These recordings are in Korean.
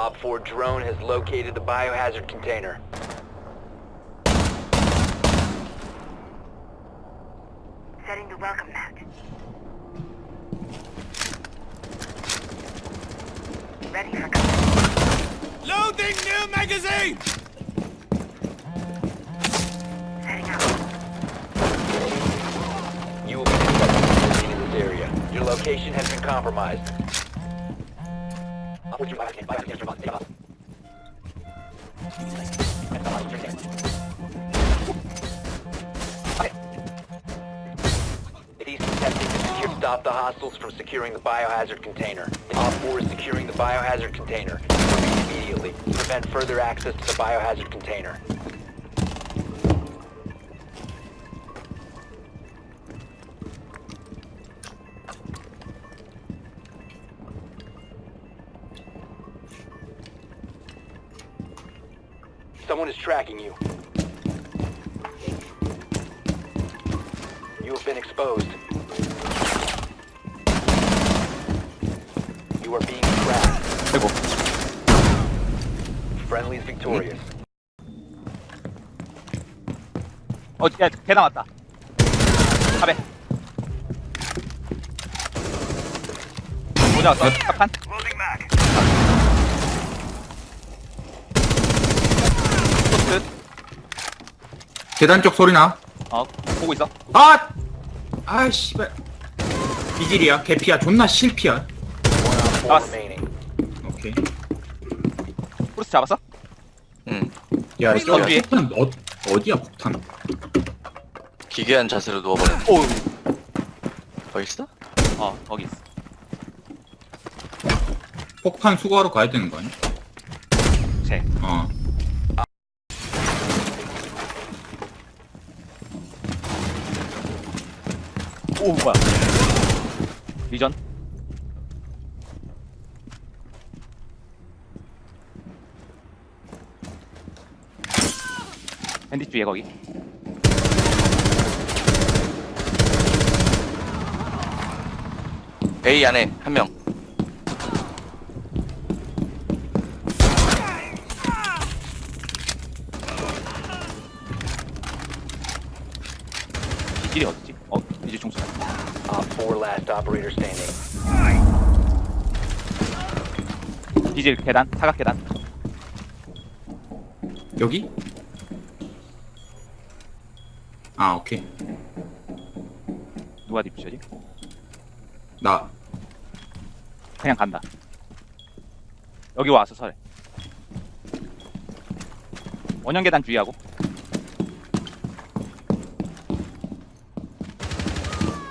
Op 4 drone has located the biohazard container. Setting the welcome mat. Ready for combat. Loading new magazine! Setting up. You will be detected in this area. Your location has been compromised. To secure, stop the hostiles from securing the biohazard container. Op 4 is securing the biohazard container. Immediately. Prevent further access to the biohazard container. 아이고 Friendly is victorious. 어 야 개 남았다 가베 모자 왔어 mag. 포스트 계단 쪽 소리 나. 어 보고 있어 아! 아, 씨발. 비질이야, 개피야, 존나 실피야. 오케이. 프로스 잡았어? 야, 거기 저기 뒤에. 폭탄 어, 어디야, 폭탄? 기괴한 자세로 누워버려. 오 거기 있어? 어 거기 있어 폭탄 수거하러 가야 되는 거 아니야? 쟤 어. 오 뭐야 리전 핸디 뒤에 거기 A 안에 한 명. 이질이 어딨지? 어 이질 총수 Op 4 last operator standing. 이질 계단 사각 계단 여기? 아, 오케이. 누가 디퓨저지? 나. 그냥 간다 여기 와서 설해 원형 계단 주의하고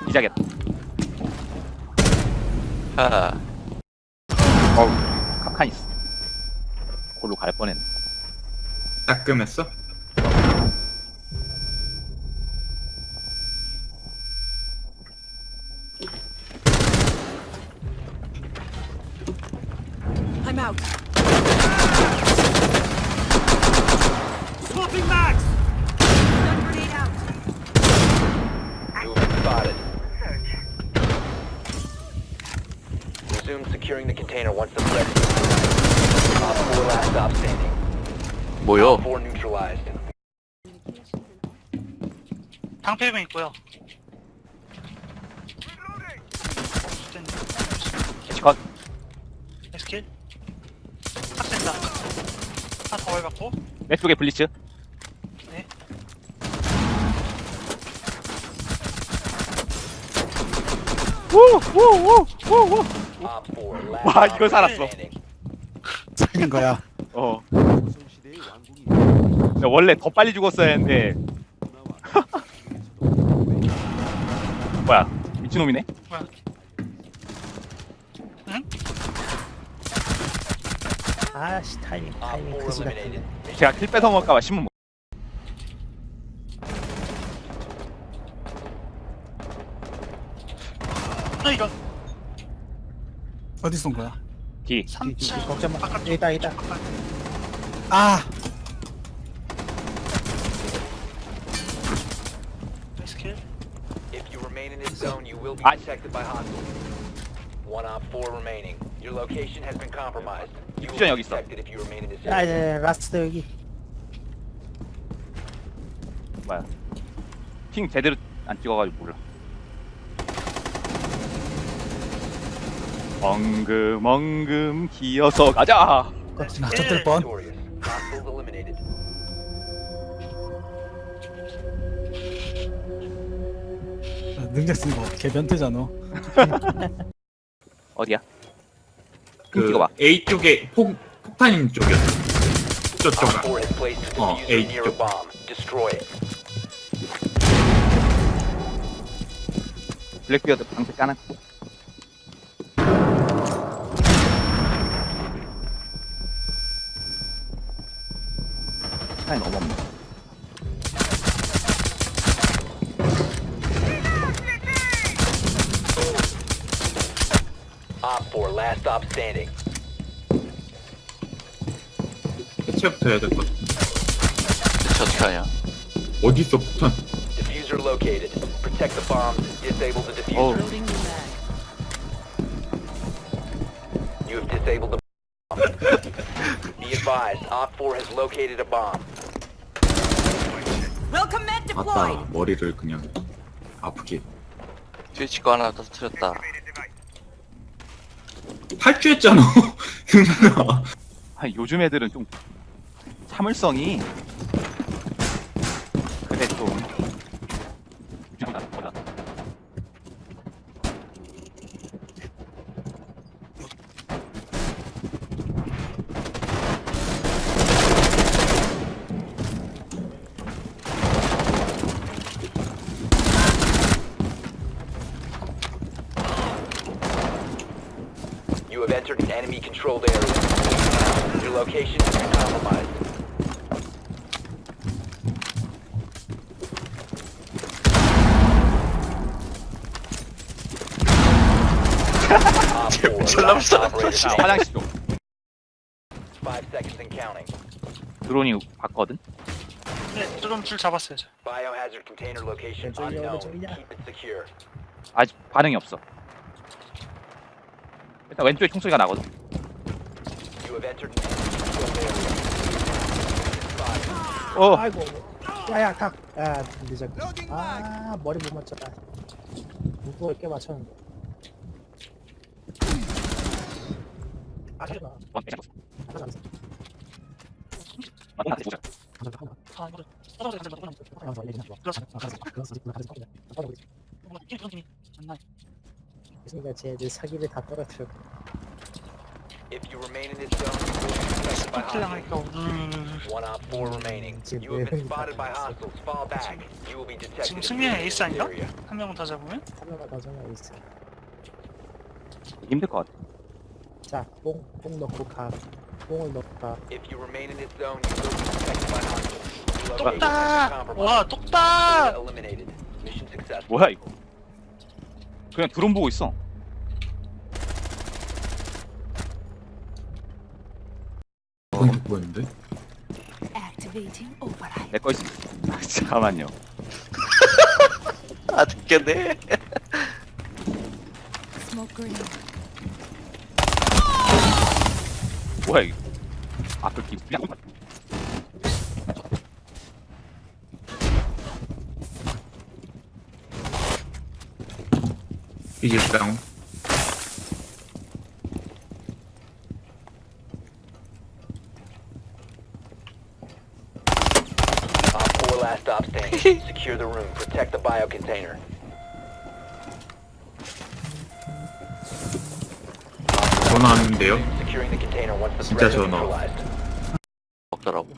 이자겠다 하하. 어우 카칸 있어 골로 갈 뻔했네 따끔했어? I'm out. Swapping mags! Stun grenade out. You have been spotted. Search. Resume securing the container once the threat is neutralized. Op 4 last stop standing. 뭐요? 4 neutralized. 방패병 있고요. 캐치컷 엑스킬. 탁센다. 하나 더 밟았고. 왼쪽에 블리츠 네. 우 우 우 우우 Op 4 last 와, 이걸 살았어. 살린 거야. 어 야, 원래 더 빨리 죽었어야 했는데 뭐야 미친놈이네? 아씨 타이밍 타이밍 4 그지 같은. eliminated. 제가 킬 뺏어 먹을까봐 신문 못 아 이런. 어디 쏜 거야? 뒤 3층. 걱정 마. 여기다. 바깥. 아 엑스킬. If you remain in this zone, you will be I- detected by hostiles. One Op 4 remaining. Your location has been compromised. You will 퓨전 be 여기 있어. detected if you remain in this 야 area. 이제 라스트 여기 뭐야? 핑 제대로 안 찍어가지고 몰라. 엉금 엉금 기어서 가자. 낮췄을 뻔. 능력 쓰는 거 개변태잖아 어디야? 핑그 찍어봐. A 쪽에 폭 폭탄 쪽이었어. 저쪽. Op 4 has placed a Oh, it. 블랙비어드 방패. 시 간이 너무 없네. Op 4, last stop standing. 해체부터 해야 될 것 같아. 대체 어떻게 하냐? 어디 있어 폭탄? Diffuser located. Protect the bombs. Disable the diffuser. Oh. Loading the mag. You have disabled the bomb. Be advised, Op 4 has located a bomb. Deployed. 머리를 그냥 아프게. 스위치 거 하나 터뜨렸다. 탈주했잖아. 누나. 아니, 요즘 애들은 좀 참을성이 그래 좀 You have entered an enemy controlled area. Your location been compromised. Op 4, 졸라 last 불쌍하다, operator 자 standing. 화장실 쪽 Five seconds and counting. 드론이 봤거든 네, 좀줄 잡았어요. 저. Biohazard container location 왼쪽이야, unknown. 왼쪽이야. Keep it secure. 아직 반응이 없어 일단 왼쪽에 총소리가 나거든 You have entered an enemy area. Five. 어 아이고 야야 각야 늦어 아 머리 못 맞췄다 누구 이렇게 맞췄는데 아 잠깐만 아 아, 그렇죠. 아. 그러니까 쟤들 사기를 다 떨어뜨려 If you remain in this zone, you will be detected by hostiles. One op four remaining. You have been spotted by hostiles. Fall back. You will be detected. 지금 if 승리의 you remain 에이스 in this 아닌가? area. 한 명은 더 잡으면 한 명만 더 정해 있어 힘들 것 같아 자 뽕 뽕 넣고 가 뽕을 넣고 가 If you remain in this zone, you will be detected by hostiles. Has been 똑딱! 와, 똑딱! Eliminated. Mission successful. 뭐야 이거 그냥 드론 보고 있어 뭐였는데? Activating override. 내거 있어 아, 잠깐만요 아, grenade. 뭐야 이거 기 그냥 이제 다 Secure the room. Protect the bio container. 전화 왔는데요. Securing the container once the 진짜 threat is 전화. neutralized. 먹더라고.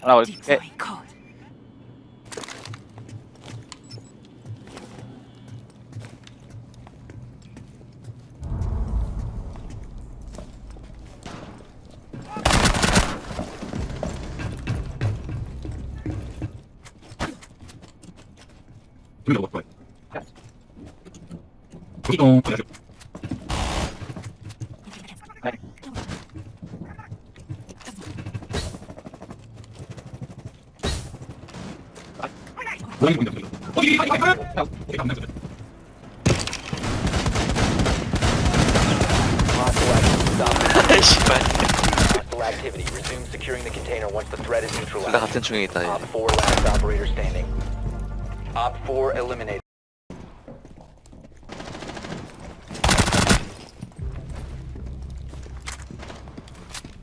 하나 에, Deploying code. 뭐하는 건데? 어디 가이 가이 가이. 어디 가면 돼? Hostile activity. proximity. Resume securing the container once the threat is 둘 다 neutralized. 같은 중에 있다 Op 얘 4 last operator standing. Op 4 eliminated.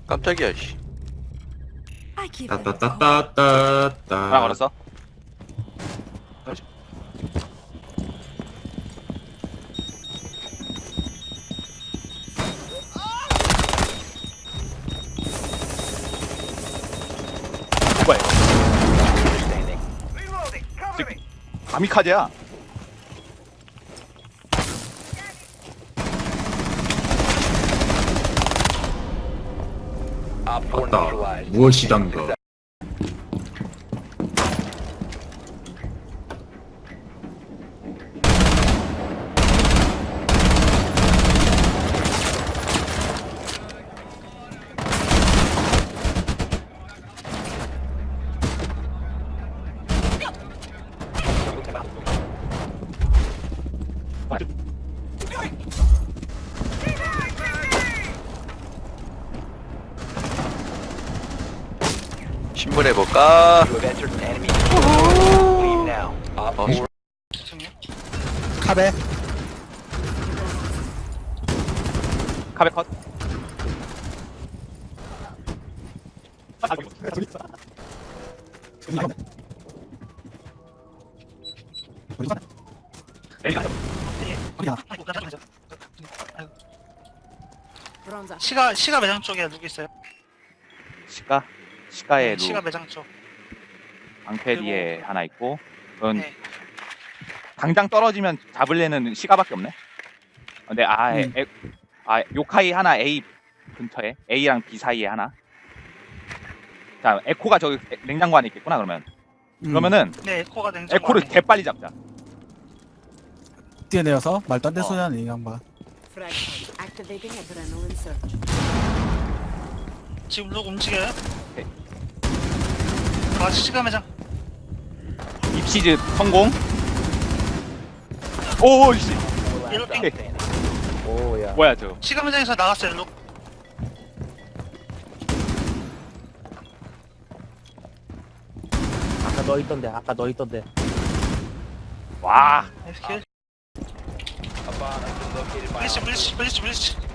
깜짝이야 씨 I keep it cold. 따따따따따따. 하나 걸었어 뭐야 이거 Op 4 맞다. 무엇이던가. 신문해볼까 You have entered an enemy territory. Leave now. Op 4 죄송해요. 카베 카베 컷. 시가 시가 매장 쪽에 누구 있어요? 시가 시가에 루 시가 매장 쪽. 방패 뒤에 하나 있고 그건 네. 당장 떨어지면 잡을래는 시가밖에 없네. 근데 아, 에, 에, 아 요카이 하나 A 근처에 A랑 B 사이에 하나. 자 에코가 저기 에- 냉장고 안에 있겠구나 그러면. 그러면은 네, 에코가 냉장고 에코를 안에. 개 빨리 잡자. 뛰어내려서 말도 안 되는 어. 소리 하네 이 양반 Frag point. Activating adrenaline surge. 지금 룩 움직여요? 네. 아, 시가 매장. 입시즈 성공. 오씨 last 이렇게. stop standing. 오야 뭐야 저. 시가 매장에서 나갔어요, 룩. 아까 너 있던데 아까 너 있던데 와 located by 블리치, 블리치, 블리치, 블리치.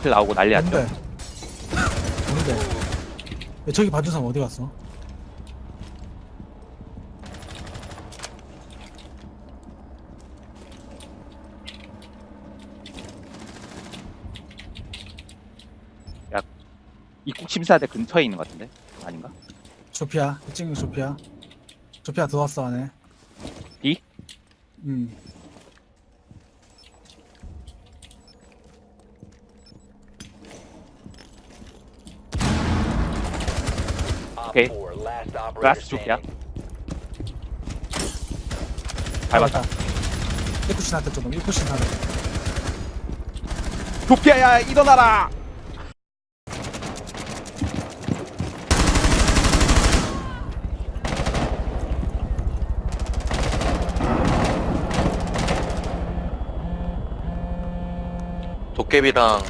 팀플 나오고 난리 났죠. 뭔데? 뭔데? 야, 저기 받은 사람 어디 갔어? 입국 심사대 근처에 있는 것 같은데? 아닌가? 조피아 이 친구 조피아. 조피아 들어왔어 안에. B? 음 Op Okay. 4 last operator 라스트 쪽이야. standing. 밟았다. 깨끗이 나한테 좀 깨끗이 나한테 도피아야 일어나라. 도깨비랑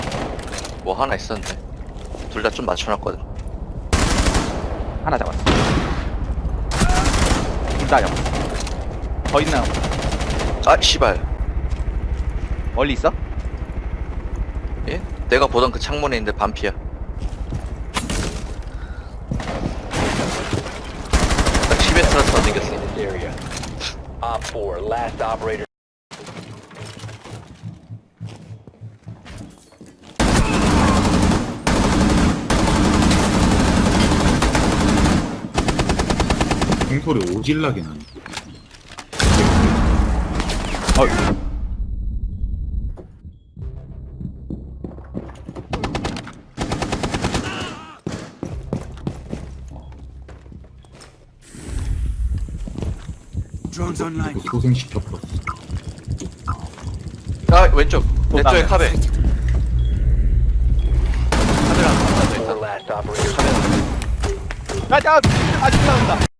뭐 하나 있었는데 둘 다 좀 맞춰놨거든 하나 잡았어. 둘다 잡았어. 더 있나? 아 씨발 멀리 있어? 예? 내가 보던 그 창문에 있는데 반피야 딱 10m라서 더 생겼어 area. Op 4 last operator 소리 오질나게 나네. 어. 이거 고생시켰어. 아 왼쪽 내또 쪽에. 카베 카베랑 하나 더4 있다 last operator standing. 가자. 아직 나온다.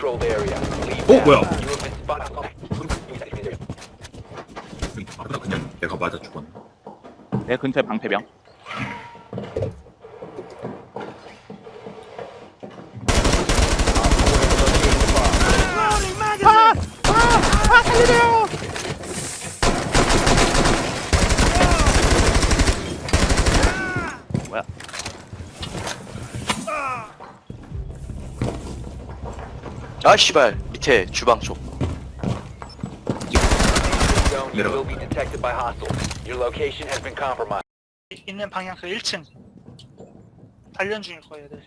controlled area. Leave Oh, now. well. You have been spotted. 아, 그냥 내가 맞아 죽었네. 내 근처에 방패병. 뭐야? 아 씨발 밑에 주방 쪽 Zone, you will be detected by hostiles. Your location has been compromised. 있는 방향 그 1층. 단련 중일 거예요, 애들.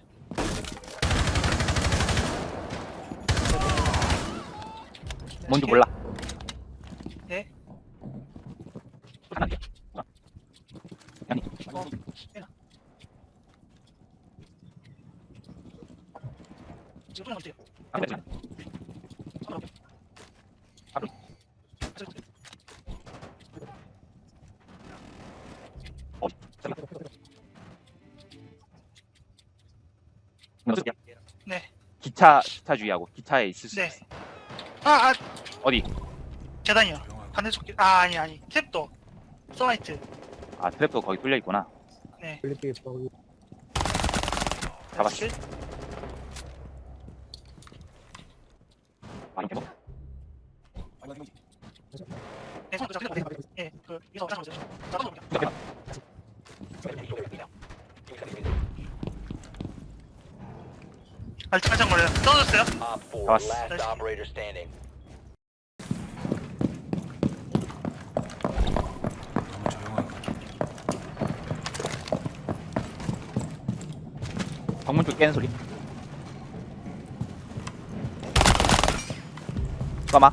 뭔지 몰라. 예? 하나. 아니. 어, 해라. 지금 어때요? 안되 기차 기차 주의하고 기차에 있을 수 네. 있어. 아, 아, 어디? 계단이요. 반대쪽 계 아, 아니, 아니. 탭도. 서마이트. 아 트랩도 거기 뚫려 있구나. 네. 거기 잡았어. 아 뭐? 네, 손, 그, 잡, 예, 그, 이거 어쩌고 저쩌고. 잡아놓을게요. 알트 깜짝 놀라요. 떨어졌어요? Op 4, Us. last operator standing. 방문 쪽 깨는 소리. 까마.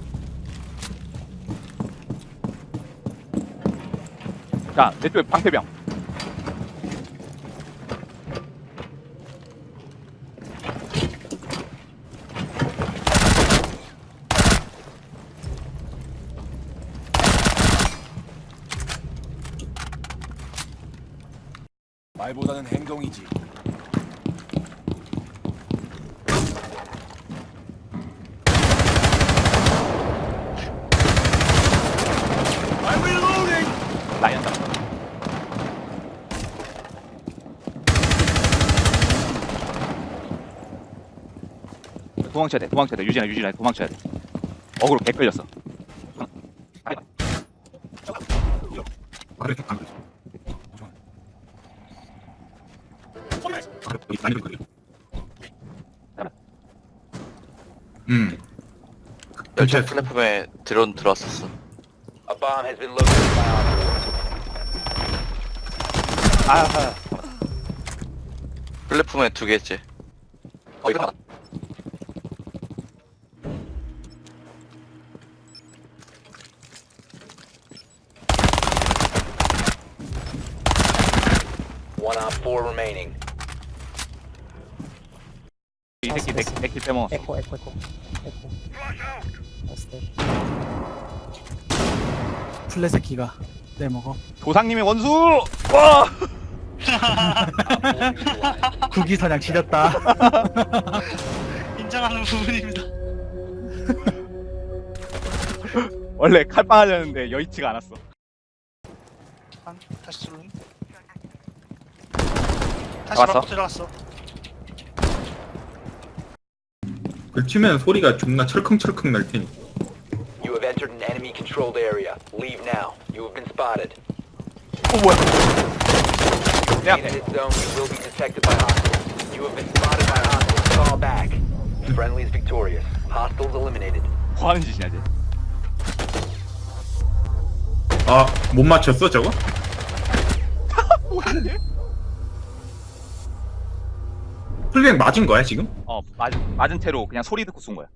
자, 내 쪽에 방패병. 말보다는 행동이지. 라이언 잡. 도망쳐야 돼, 도망쳐야 돼. 유진아, 유진아, 도망쳐야 돼. 어그로 개 끌렸어. 아, 아래 여기 많이 걸려. 음. 열차 플랫폼에 드론 들어왔었어 A bomb has been located by Op 4. 아, 아, 플랫폼에 두 개째 어 이거 One Op 4 remaining. 이 새끼 내, 내킬 빼먹었어. 에코 에코 에코 에코 나이스 플레세키가 떼먹어. 조상님의 원수! 와! 국기 사냥 지렸다. 인정하는 부분입니다. 원래 칼빵 하려는데 여의치가 않았어. 아, 다시 들어오니? 다시 잡았어? 밖으로 들어갔어. 그 치면 소리가 존나 철컹철컹 날 테니. You have entered an enemy controlled area. Leave now. You have been spotted. 어, 뭐야? 야, In this zone, you will be detected by hostiles. You have been spotted by hostiles. Fall back. Friendly is victorious. Hostiles eliminated. 뭐 하는 짓이냐, 쟤? 아, 못 맞췄어 저거? 플랭 맞은 거야 지금? 어, 맞은, 맞은 채로 그냥 소리 듣고 쏜 거야.